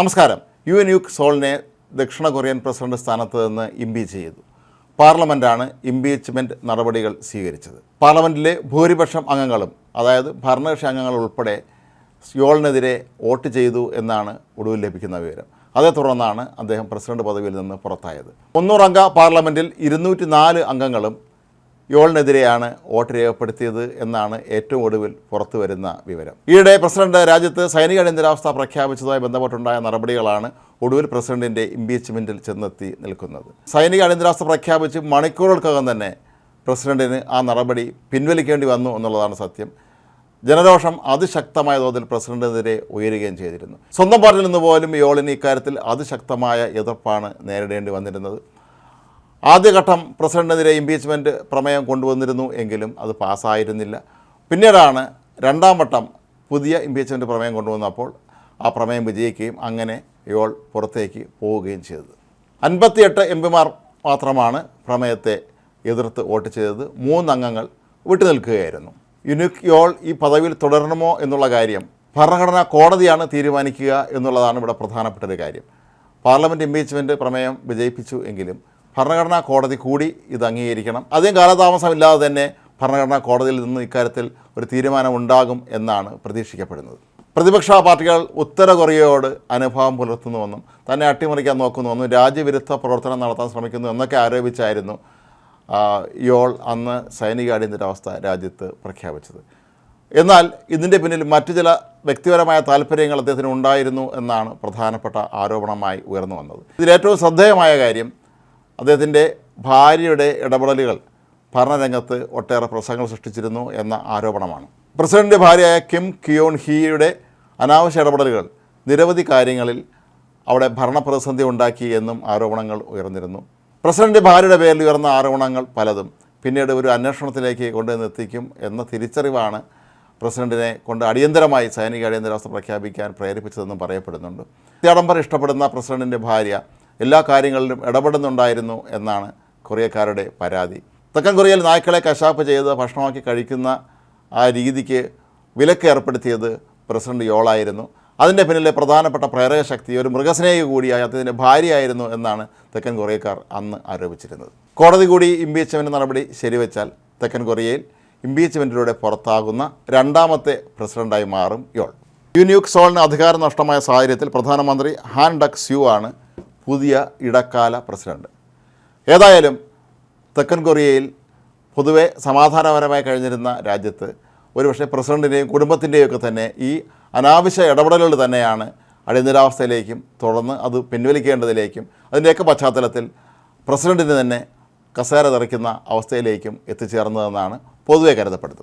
നമസ്കാരം. U N Uike സോളിനെ ദക്ഷിണ Korean president സ്ഥാനത്ത് നിന്ന് ഇംപീച്ച് ചെയ്തു. പാർലമെന്റാണ് ഇംപീച്ച്മെന്റ് നടപടികൾ സ്വീകരിച്ചത്. പാർലമെന്റിലെ ഭൂരിപക്ഷം അംഗങ്ങളും അതായത് ഭരണകക്ഷി അംഗങ്ങൾ ഉൾപ്പെടെ യോളിനെതിരെ വോട്ട് ചെയ്തു എന്നാണ് ഒടുവിൽ ലഭിക്കുന്ന വിവരം. അതേ തുടർന്നാണ് അദ്ദേഹം പ്രസിഡന്റ് പദവിയിൽ നിന്ന് പുറത്തായത്. മുന്നൂറംഗ പാർലമെന്റിൽ ഇരുന്നൂറ്റി നാല് അംഗങ്ങളും യോളിനെതിരെയാണ് വോട്ട് രേഖപ്പെടുത്തിയത് എന്നാണ് ഏറ്റവും ഒടുവിൽ പുറത്തു വരുന്ന വിവരം. ഈയിടെ പ്രസിഡന്റ് രാജ്യത്ത് സൈനിക അടിയന്തരാവസ്ഥ പ്രഖ്യാപിച്ചതുമായി ബന്ധപ്പെട്ടുണ്ടായ നടപടികളാണ് ഒടുവിൽ പ്രസിഡന്റിന്റെ ഇംപീച്ച്മെന്റിൽ ചെന്നെത്തി നിൽക്കുന്നത്. സൈനിക അടിയന്തരാവസ്ഥ പ്രഖ്യാപിച്ച് മണിക്കൂറുകൾക്കകം തന്നെ പ്രസിഡന്റിന് ആ നടപടി പിൻവലിക്കേണ്ടി വന്നു എന്നുള്ളതാണ് സത്യം. ജനരോഷം അതിശക്തമായ തോതിൽ പ്രസിഡന്റിനെതിരെ ഉയരുകയും ചെയ്തിരുന്നു. സ്വന്തം പാർട്ടിയിൽ നിന്ന് പോലും യോളിന് ഇക്കാര്യത്തിൽ അതിശക്തമായ എതിർപ്പാണ് നേരിടേണ്ടി വന്നിരുന്നത്. ആദ്യഘട്ടം പ്രസിഡന്റിനെതിരെ ഇംപീച്ച്മെന്റ് പ്രമേയം കൊണ്ടുവന്നിരുന്നു എങ്കിലും അത് പാസ്സായിരുന്നില്ല. പിന്നീടാണ് രണ്ടാം വട്ടം പുതിയ ഇംപീച്ച്മെന്റ് പ്രമേയം കൊണ്ടുവന്നപ്പോൾ ആ പ്രമേയം വിജയിക്കുകയും അങ്ങനെ യോൾ പുറത്തേക്ക് പോവുകയും ചെയ്തത്. അൻപത്തിയെട്ട് എം പിമാർ മാത്രമാണ് പ്രമേയത്തെ എതിർത്ത് വോട്ട് ചെയ്തത്. മൂന്നംഗങ്ങൾ വിട്ടുനിൽക്കുകയായിരുന്നു. യുനിക് യോൾ ഈ പദവിയിൽ തുടരണമോ എന്നുള്ള കാര്യം ഭരണഘടനാ കോടതിയാണ് തീരുമാനിക്കുക എന്നുള്ളതാണ് ഇവിടെ പ്രധാനപ്പെട്ട ഒരു കാര്യം. പാർലമെന്റ് ഇംപീച്ച്മെന്റ് പ്രമേയം വിജയിപ്പിച്ചു എങ്കിലും ഭരണഘടനാ കോടതി കൂടി ഇത് അംഗീകരിക്കണം. അധികം കാലതാമസമില്ലാതെ തന്നെ ഭരണഘടനാ കോടതിയിൽ നിന്ന് ഇക്കാര്യത്തിൽ ഒരു തീരുമാനം ഉണ്ടാകും എന്നാണ് പ്രതീക്ഷിക്കപ്പെടുന്നത്. പ്രതിപക്ഷ പാർട്ടികൾ ഉത്തര കൊറിയയോട് അനുഭാവം പുലർത്തുന്നുവെന്നും തന്നെ അട്ടിമറിക്കാൻ നോക്കുന്നുവെന്നും രാജ്യവിരുദ്ധ പ്രവർത്തനം നടത്താൻ ശ്രമിക്കുന്നു എന്നൊക്കെ ആരോപിച്ചായിരുന്നു ഇയോൾ യോൾ അന്ന് സൈനിക അടിയന്തരാവസ്ഥ രാജ്യത്ത് പ്രഖ്യാപിച്ചത്. എന്നാൽ ഇതിന്റെ പിന്നിൽ മറ്റു ചില വ്യക്തിപരമായ താല്പര്യങ്ങൾ അദ്ദേഹത്തിന് ഉണ്ടായിരുന്നു എന്നാണ് പ്രധാനപ്പെട്ട ആരോപണമായി ഉയർന്നു വന്നത്. ഇതിലേറ്റവും ശ്രദ്ധേയമായ കാര്യം അദ്ദേഹത്തിന്റെ ഭാര്യയുടെ ഇടപെടലുകൾ ഭരണരംഗത്ത് ഒട്ടേറെ പ്രസംഗങ്ങൾ സൃഷ്ടിച്ചിരുന്നു എന്ന ആരോപണമാണ്. പ്രസിഡന്റ് ഭാര്യയായ കിം കിയോൺ ഹിയുടെ അനാവശ്യ ഇടപെടലുകൾ നിരവധി കാര്യങ്ങളിൽ അവിടെ ഭരണപ്രതിസന്ധി ഉണ്ടാക്കി എന്നും ആരോപണങ്ങൾ ഉയർന്നിരുന്നു. പ്രസിഡന്റ് ഭാര്യയുടെ പേരിൽ ഉയർന്ന ആരോപണങ്ങൾ പലതും പിന്നീട് ഒരു അന്വേഷണത്തിലേക്ക് കൊണ്ടുവന്ന് എത്തിക്കും എന്ന തിരിച്ചറിവാണ് പ്രസിഡന്റിനെ കൊണ്ട് അടിയന്തരമായി സൈനിക അടിയന്തരാവസ്ഥ പ്രഖ്യാപിക്കാൻ പ്രേരിപ്പിച്ചതെന്നും പറയപ്പെടുന്നുണ്ട്. ആഡംബർ ഇഷ്ടപ്പെടുന്ന പ്രസിഡന്റിന്റെ ഭാര്യ എല്ലാ കാര്യങ്ങളിലും ഇടപെടുന്നുണ്ടായിരുന്നു എന്നാണ് കൊറിയക്കാരുടെ പരാതി. തെക്കൻ കൊറിയയിൽ നായ്ക്കളെ കശാപ്പ് ചെയ്ത് ഭക്ഷണമാക്കി കഴിക്കുന്ന ആ രീതിക്ക് വിലക്ക് ഏർപ്പെടുത്തിയത് പ്രസിഡന്റ് യോളായിരുന്നു അതിന്റെ പിന്നിലെ പ്രധാനപ്പെട്ട പ്രേരക ശക്തി ഒരു മൃഗസ്നേഹി കൂടിയായ അദ്ദേഹത്തിന്റെ ഭാര്യയായിരുന്നു എന്നാണ് തെക്കൻ കൊറിയക്കാർ അന്ന് ആരോപിച്ചിരുന്നത്. കോടതി കൂടി ഇംപീച്ച്മെന്റ് നടപടി ശരിവെച്ചാൽ തെക്കൻ കൊറിയയിൽ ഇംപീച്ച്മെന്റിലൂടെ പുറത്താകുന്ന രണ്ടാമത്തെ പ്രസിഡന്റായി മാറും യോൾ. യുന്യൂക് സോളിന് അധികാരം നഷ്ടമായ സാഹചര്യത്തിൽ പ്രധാനമന്ത്രി ഹാൻ ഡക് സ്യു ആണ് പുതിയ ഇടക്കാല പ്രസിഡന്റ്. ഏതായാലും തെക്കൻ കൊറിയയിൽ പൊതുവെ സമാധാനപരമായി കഴിഞ്ഞിരുന്ന രാജ്യത്ത് ഒരുപക്ഷെ പ്രസിഡന്റിന്റെയും കുടുംബത്തിന്റെയും ഒക്കെ തന്നെ ഈ അനാവശ്യ ഇടപെടലുകൾ തന്നെയാണ് അടിയന്തരാവസ്ഥയിലേക്കും തുടർന്ന് അത് പിൻവലിക്കേണ്ടതിലേക്കും അതിന്റെയൊക്കെ പശ്ചാത്തലത്തിൽ പ്രസിഡന്റിന് തന്നെ കസേര തെറിക്കുന്ന അവസ്ഥയിലേക്കും എത്തിച്ചേർന്നതെന്നാണ് പൊതുവെ കരുതപ്പെടുന്നത്.